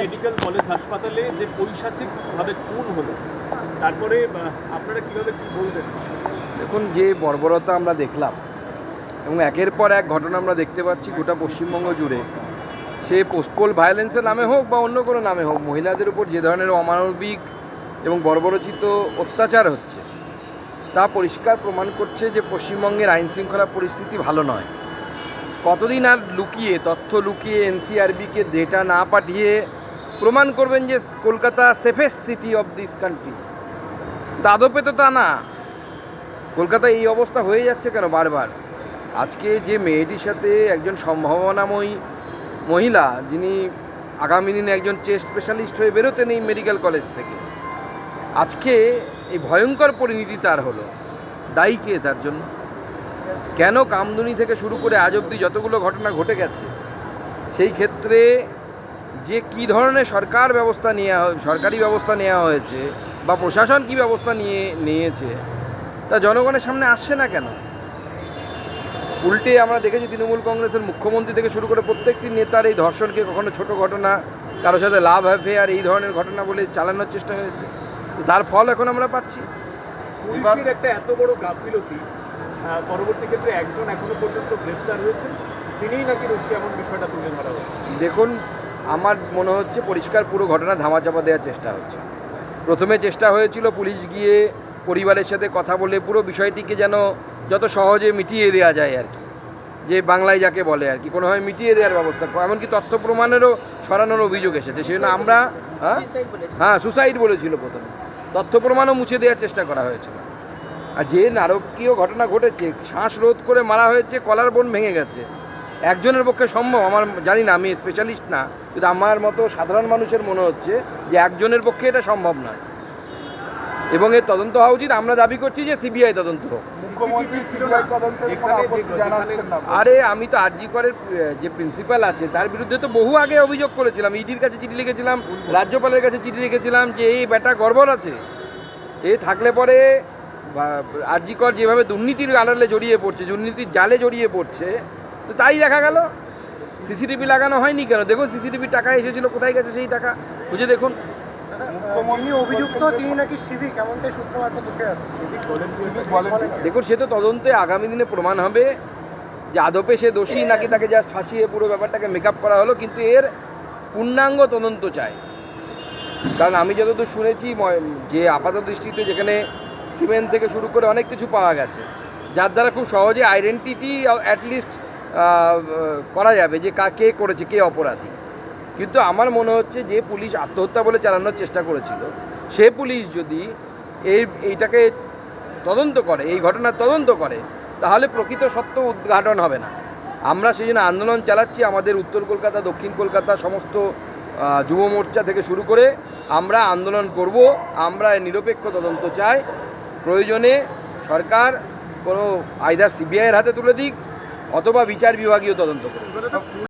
Medical college হাসপাতালে যে পৈশাচিকভাবে খুন হলো, তারপরে আপনারা কীভাবে কি বলবেন? দেখুন, যে বর্বরতা আমরা দেখলাম এবং একের পর এক ঘটনা আমরা দেখতে পাচ্ছি গোটা পশ্চিমবঙ্গ জুড়ে, সে পোস্টপোল ভায়োলেন্সের নামে হোক বা অন্য কোনো নামে হোক, মহিলাদের উপর যে ধরনের অমানবিক এবং বর্বরচিত অত্যাচার হচ্ছে, তা পরিষ্কার প্রমাণ করছে যে পশ্চিমবঙ্গের আইন শৃঙ্খলা পরিস্থিতি ভালো নয়। কতদিন আর লুকিয়ে, তথ্য লুকিয়ে এনসিআরবিকে ডেটা না পাঠিয়ে প্রমাণ করবেন যে Kolkata safest city of this country দাদপে তো তা না। কলকাতায় এই অবস্থা হয়ে যাচ্ছে কেন বারবার? আজকে যে মেয়েটির সাথে একজন সম্ভাবনাময়ী মহিলা, যিনি আগামী দিনে একজন চেস্ট স্পেশালিস্ট হয়ে বেরোতেন এই মেডিকেল কলেজ থেকে, আজকে এই ভয়ঙ্কর পরিণতি তার হলো। দায়ী কে তার জন্য? কেন কামদুনি থেকে শুরু করে আজ অবধি যতগুলো ঘটনা ঘটে গেছে, সেই ক্ষেত্রে যে কি ধরনের সরকার ব্যবস্থা নেওয়া সরকারি ব্যবস্থা নেওয়া হয়েছে বা প্রশাসন কি ব্যবস্থা নিয়ে, নিয়েছে, তা জনগণের সামনে আসছে না কেন? উল্টে আমরা দেখেছি তৃণমূল কংগ্রেসের মুখ্যমন্ত্রী থেকে শুরু করে প্রত্যেকটি নেতার এই ধর্ষণকে কখনো ছোট ঘটনা, কারোর সাথে লাভ অ্যাফেয়ার এই ধরনের ঘটনা বলে চালানোর চেষ্টা হয়েছে। তো তার ফল এখন আমরা পাচ্ছি। একটা এত বড় গাফিলতি পরবর্তী ক্ষেত্রে একজন এখনও পর্যন্ত গ্রেপ্তার হয়েছেন। তিনিই নাকি রশি এমন বিষয়টা তুলে ধরা হচ্ছে? দেখুন আমার মনে হচ্ছে পরিষ্কার পুরো ঘটনা ধামাচাপা দেওয়ার চেষ্টা হচ্ছে। প্রথমে চেষ্টা হয়েছিল পুলিশ গিয়ে পরিবারের সাথে কথা বলে পুরো বিষয়টিকে যেন যত সহজে মিটিয়ে দেওয়া যায় আর কি। যে বাংলায় যাকে বলে আর কি কোনোভাবে মিটিয়ে দেওয়ার ব্যবস্থা এমনকি তথ্য প্রমাণেরও সরানোর অভিযোগ এসেছে। সেই জন্য আমরা হ্যাঁ? হ্যাঁ সুসাইড বলেছিল প্রথমে। তথ্য প্রমাণও মুছে দেওয়ার চেষ্টা করা হয়েছিল। আর যে নারকীয় ঘটনা ঘটেছে শ্বাস রোধ করে মারা হয়েছে কলার বোন ভেঙে গেছে। একজনের পক্ষে সম্ভব আমার জানি না আমি স্পেশালিস্ট না কিন্তু আমার মতো সাধারণ মানুষের মনে হচ্ছে যে একজনের পক্ষে এটা সম্ভব নয়। এবং এর তদন্ত হওয়া উচিত। আমরা দাবি করছি যে সিবিআই তদন্ত হোক। আরে আমি তো আরজি করের যে প্রিন্সিপাল আছে তার বিরুদ্ধে তো বহু আগে অভিযোগ করেছিলাম। ইডির কাছে চিঠি লিখেছিলাম রাজ্যপালের কাছে চিঠি লিখেছিলাম যে এই বেটা গর্বর আছে। এ থাকলে পরে আরজি কর যেভাবে দুর্নীতির আড়ালে জড়িয়ে পড়ছে দুর্নীতির জালে জড়িয়ে পড়ছে তো তাই দেখা গেল। সিসিটিভি লাগানো হয়নি কেন? দেখুন সিসিটিভি টাকা এসেছিল কোথায় গেছে সেই টাকা? খুঁজে দেখুন। অভিযুক্ত তিনি নাকি সিভিক এমনটাই সূত্র মারফত দেখুন সে তো তদন্তে আগামী দিনে প্রমাণ হবে যে আদপে সে দোষী নাকি তাকে জাস্ট ফাঁসিয়ে পুরো ব্যাপারটাকে মেকআপ করা হলো কিন্তু এর পূর্ণাঙ্গ তদন্ত চাই। কারণ আমি যতদূর শুনেছি যে আপাত দৃষ্টিতে যেখানে সিমেন্ট থেকে শুরু করে অনেক কিছু পাওয়া গেছে। যার দ্বারা খুব সহজে আইডেন্টিটি অ্যাটলিস্ট করা যাবে যে কা, কে করেছে, কে অপরাধী। কিন্তু আমার মনে হচ্ছে যে পুলিশ আত্মহত্যা বলে চালানোর চেষ্টা করেছিল। সে পুলিশ যদি এই, এইটাকে তদন্ত করে, এই ঘটনার তদন্ত করে, তাহলে প্রকৃত সত্য উদ্ঘাটন হবে না। আমরা সেই জন্য আন্দোলন চালাচ্ছি আমাদের উত্তর কলকাতা, দক্ষিণ কলকাতা সমস্ত যুব মোর্চা থেকে শুরু করে আমরা আন্দোলন করব, আমরা নিরপেক্ষ তদন্ত চাই। প্রয়োজনে সরকার কোনো আইদার সিবিআইয়ের হাতে তুলে দিক অথবা বিচার বিভাগীয় তদন্ত করুক।